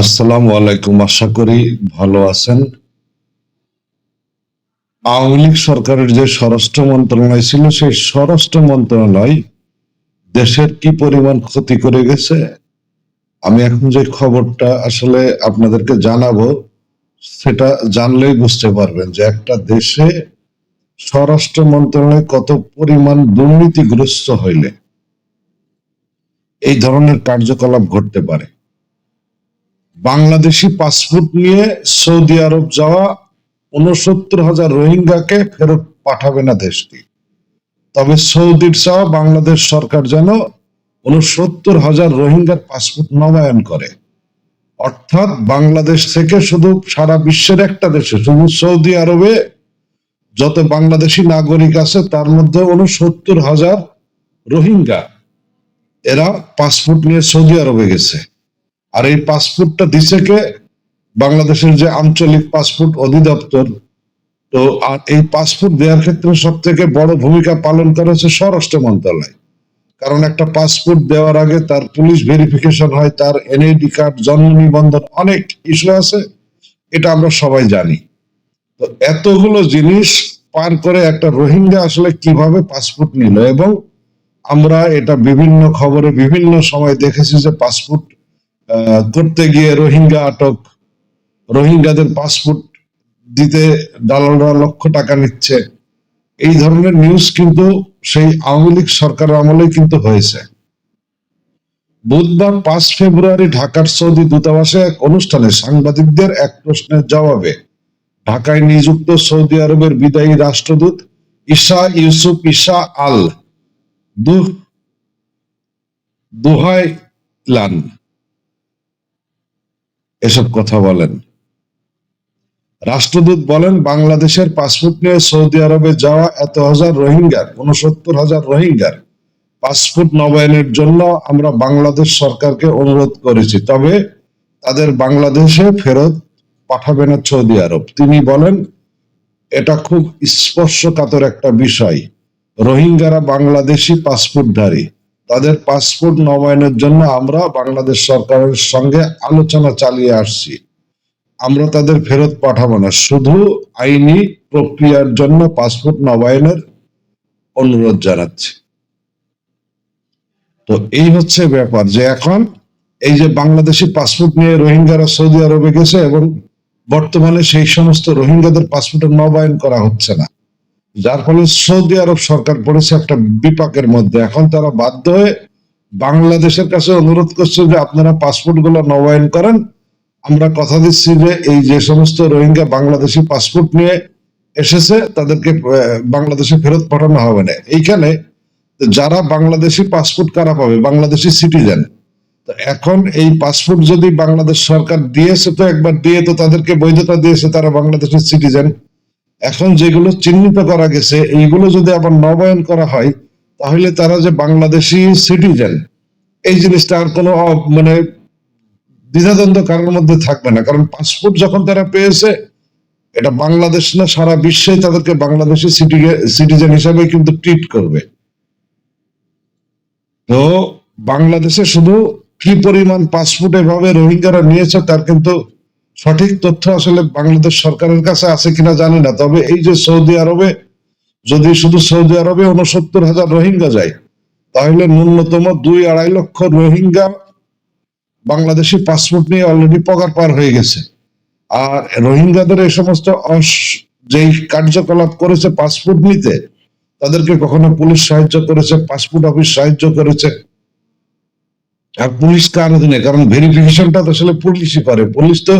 আসসালামু আলাইকুম। আশা করি ভালো আছেন। আওয়ামী লীগ সরকারের যে স্বরাষ্ট্র মন্ত্রণালয় ছিল, সেই স্বরাষ্ট্র মন্ত্রণালয় দেশের কি পরিমাণ ক্ষতি করে গেছে? আমি এখন যে খবরটা আসলে আপনাদেরকে জানাব, সেটা জানলেই বুঝতে পারবেন যে একটা দেশে স্বরাষ্ট্র মন্ত্রণালয় কত পরিমাণ দুর্নীতিগ্রস্ত হইলে। এই ধরনের কার্যকলাপ ঘটতে পারে। বাংলাদেশি পাসপোর্ট নিয়ে সৌদি আরব যাওয়া উনসত্তর হাজার রোহিঙ্গাকে ফেরত পাঠাবে না দেশটি। তবে সৌদির চাওয়া বাংলাদেশ সরকার যেন উনসত্তর হাজার রোহিঙ্গার পাসপোর্ট নবায়ন করে। অর্থাৎ বাংলাদেশ থেকে শুধু সারা বিশ্বের একটা দেশে, শুধু সৌদি আরবে যত বাংলাদেশি নাগরিক আছে, তার মধ্যে উনসত্তর হাজার রোহিঙ্গা এরা পাসপোর্ট নিয়ে সৌদি আরবে গেছে। আর এই পাসপোর্টটা দিছে কে? বাংলাদেশের যে আঞ্চলিক পাসপোর্ট অধিদপ্তর। তো আর এই পাসপোর্ট দেওয়ার ক্ষেত্রে সব থেকে বড় ভূমিকা পালন করে হচ্ছে স্বরাষ্ট্র মন্ত্রণালয়। কারণ একটা পাসপোর্ট দেওয়ার আগে তার পুলিশ ভেরিফিকেশন হয়, তার এনআইডি কার্ড, জন্ম নিবন্ধন অনেক ইস্যু আছে, এটা আমরা সবাই জানি। তো এতগুলো জিনিস পার করে একটা রোহিঙ্গা আসলে কীভাবে পাসপোর্ট নিল এবং আমরা এটা বিভিন্ন খবরে বিভিন্ন সময় দেখেছি যে পাসপোর্ট করতে গিয়ে রোহিঙ্গা আটক। রোহিঙ্গাদের পাসপোর্ট দিতে দালালরা লক্ষ টাকা নিচ্ছে। এই ধরনের নিউজ কিন্তু সেই আওয়ামী লীগ সরকারের আমলে কিন্তু হয়েছে। বুধবার পাঁচ ফেব্রুয়ারি ঢাকার সৌদি দূতাবাসে এক অনুষ্ঠানে সাংবাদিকদের এক প্রশ্নের জবাবে ঢাকায় নিযুক্ত সৌদি আরবের বিদায়ী রাষ্ট্রদূত ঈশা ইউসুফ ঈশা আল দু দুহাই লান এসব কথা বলেন। রাষ্ট্রদূত বলেন, বাংলাদেশের পাসপোর্ট নিয়ে সৌদি আরবে যাওয়া এত হাজার রোহিঙ্গার উনসত্তর হাজার রোহিঙ্গার পাসপোর্ট নবায়নের জন্য আমরা বাংলাদেশ সরকারকে অনুরোধ করেছি। তবে তাদের বাংলাদেশে ফেরত পাঠাবে না সৌদি আরব। তিনি বলেন, এটা খুব স্পর্শকাতর একটা বিষয়। রোহিঙ্গারা বাংলাদেশি পাসপোর্টধারী। তাদের পাসপোর্ট নবায়নের জন্য আমরা বাংলাদেশ সরকারের সঙ্গে আলোচনা চালিয়ে আসছি। আমরা তাদের ফেরত পাঠাবো না। শুধু আইনি প্রক্রিয়ার জন্য পাসপোর্ট নবায়নের অনুরোধ জানাচ্ছি। তো এই হচ্ছে ব্যাপার যে এখন এই যে বাংলাদেশি পাসপোর্ট নিয়ে রোহিঙ্গারা সৌদি আরবে গেছে এবং বর্তমানে সেই সমস্ত রোহিঙ্গাদের পাসপোর্টের নবায়ন করা হচ্ছে না। যার ফলে সৌদি আরব সরকার পড়েছে একটা বিপাকের মধ্যে। এখন তারা বাধ্য হয়ে বাংলাদেশের কাছে অনুরোধ করছে যে আপনারা পাসপোর্টগুলো নবায়ন করেন। আমরা কথা দিচ্ছি যে এই যে সমস্ত রোহিঙ্গা বাংলাদেশি পাসপোর্ট নিয়ে এসেছে, তাদেরকে বাংলাদেশে ফেরত পাঠানো হবে না। এইখানে যারা বাংলাদেশি পাসপোর্ট কারা পাবে? বাংলাদেশি সিটিজেন। তো এখন এই পাসপোর্ট যদি বাংলাদেশ সরকার দিয়েছে, তো একবার দিয়ে তো তাদেরকে বৈধতা দিয়েছে তারা বাংলাদেশের সিটিজেন। এখন যেগুলো চিহ্নিত করা গেছে, এইগুলো যদি আবার নবায়ন করা হয়, তাহলে তারা যে বাংলাদেশি সিটিজেন এই জিনিসটা আর কোনো মানে দ্বিধাদ্বন্দ্ব কারোর মধ্যে থাকবে না। কারণ পাসপোর্ট যখন তারা পেয়েছে, এটা বাংলাদেশ না, সারা বিশ্বে তাদেরকে বাংলাদেশি সিটিজেন হিসাবে কিন্তু ট্রিট করবে। তো, বাংলাদেশে শুধু কি পরিমাণ পাসপোর্ট এভাবে রোহিঙ্গারা নিয়েছে, তার কিন্তু সঠিক তথ্য আসলে বাংলাদেশ সরকারের কাছে আছে কিনা জানি না। তবে এই যে সৌদি আরবে, যদি শুধু সৌদি আরবে উনসত্তর হাজার রোহিঙ্গা যায়, তাহলে ন্যূনতম দুই আড়াই লক্ষ রোহিঙ্গা বাংলাদেশি পাসপোর্ট নিয়ে অলরেডি পগার পার হয়ে গেছে। আর রোহিঙ্গাদের এই সমস্ত যেই কার্যকলাপ করেছে পাসপোর্ট নিতে, তাদেরকে কখনো পুলিশ সাহায্য করেছে, পাসপোর্ট অফিস সাহায্য করেছে? আর পুলিশ কার অধীনে? কারণ ভেরিফিকেশনটা তো আসলে পুলিশই পারে। পুলিশ তো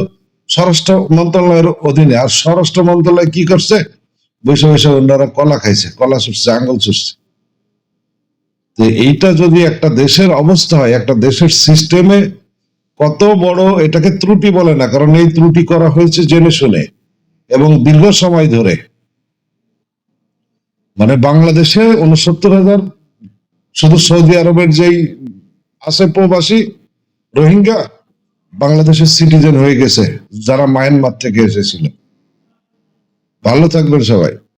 স্বরাষ্ট্র মন্ত্রণালয়ের অধীনে। আর স্বরাষ্ট্র মন্ত্রণালয় কি করছে? বসে বসে অন্যরা কলা খাইছে, কলা ছুটছে, আঙ্গুল ছুটছে। তো এইটা যদি একটা দেশের অবস্থা হয়, একটা দেশের সিস্টেমে কত বড় এটাকে ত্রুটি বলে না, কারণ এই ত্রুটি করা হয়েছে জেনে শুনে এবং দীর্ঘ সময় ধরে। মানে বাংলাদেশে উনসত্তর হাজার, শুধু সৌদি আরবের যেই আছে প্রবাসী, রোহিঙ্গা বাংলাদেশের সিটিজেন হয়ে গেছে যারা মায়ানমার থেকে এসেছিল। ভালো থাকবেন সবাই।